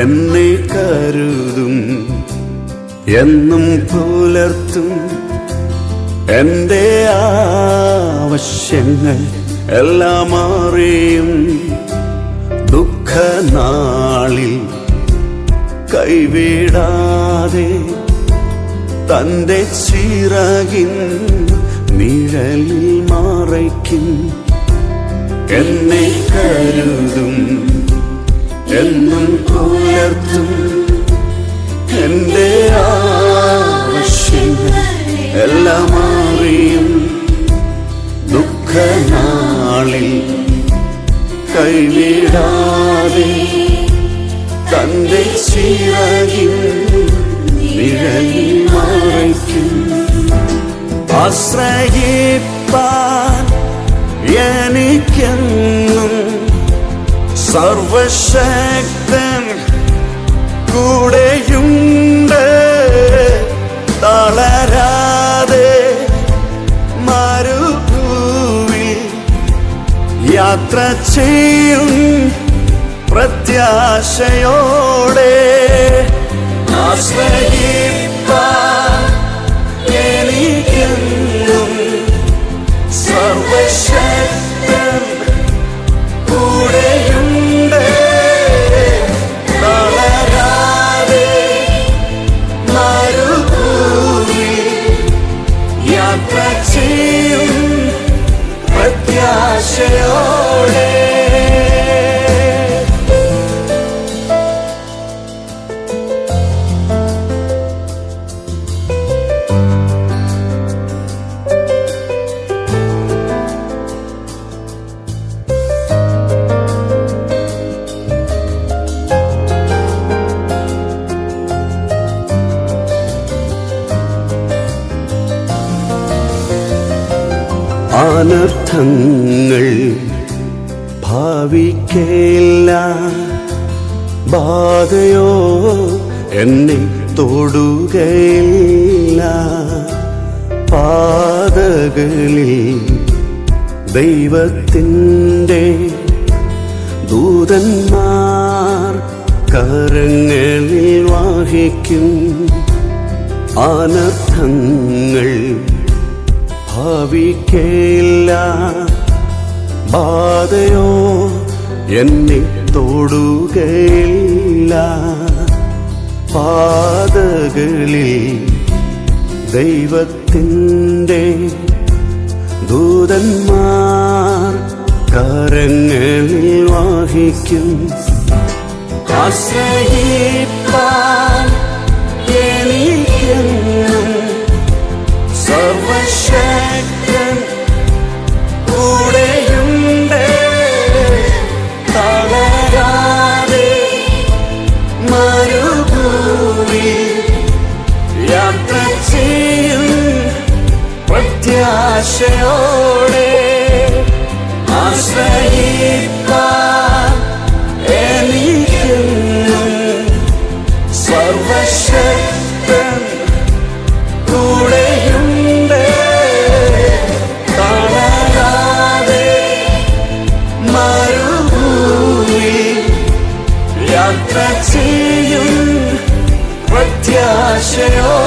എന്നെ കരുതും എന്നും പുലർത്തും. എന്റെ ആവശ്യങ്ങൾ എല്ലാം അറിയും. ദുഃഖനാളിൽ കൈവിടാതെ തന്റെ ചിറകിൻ നിഴലിൽ മറയ്ക്കും. എന്നെ കരുതും എന്നും പുലർത്തും എന്റെ ആവശ്യങ്ങൾ എല്ലാം മാറിയും ദുഃഖനാളിൽ കൈവിടാതെ തന്റെ ചിറകിൽ നിഴലിൽ മറയ്ക്കും. ആശ്രയിപ്പാൻ എനിക്കെന്നും സർവശക്തൻ കൂടെയുണ്ട്. തളരാതെ മരുഭൂവിൽ യാത്ര ചെയ്യും പ്രത്യാശയോടെ. ആശ്രയിപ്പാൻ അനർത്ഥങ്ങൾ ഭാവിക്കേല. ബാധയോ എന്നെ തൊടുകയില്ല. പാതകളിൽ ദൈവത്തിന്റെ ദൂതന്മാർ കരങ്ങളിൽ വാഹിക്കും. അനർത്ഥങ്ങൾ ഭാവിക്കേല. ബാധയോ എന്നെ തൊടുകയില്ല. പാതകളിൽ ദൈവത്തിന്റെ ദൂതന്മാർ കരങ്ങളിൽ വാഹിക്കും. ആശ്രയിപ്പാൻ യാത്ര ചെയ്യും പ്രത്യാശയോടെ ആശ്രയിപ്പാൻ എനിക്കും സർവശക്തൻ Senhor.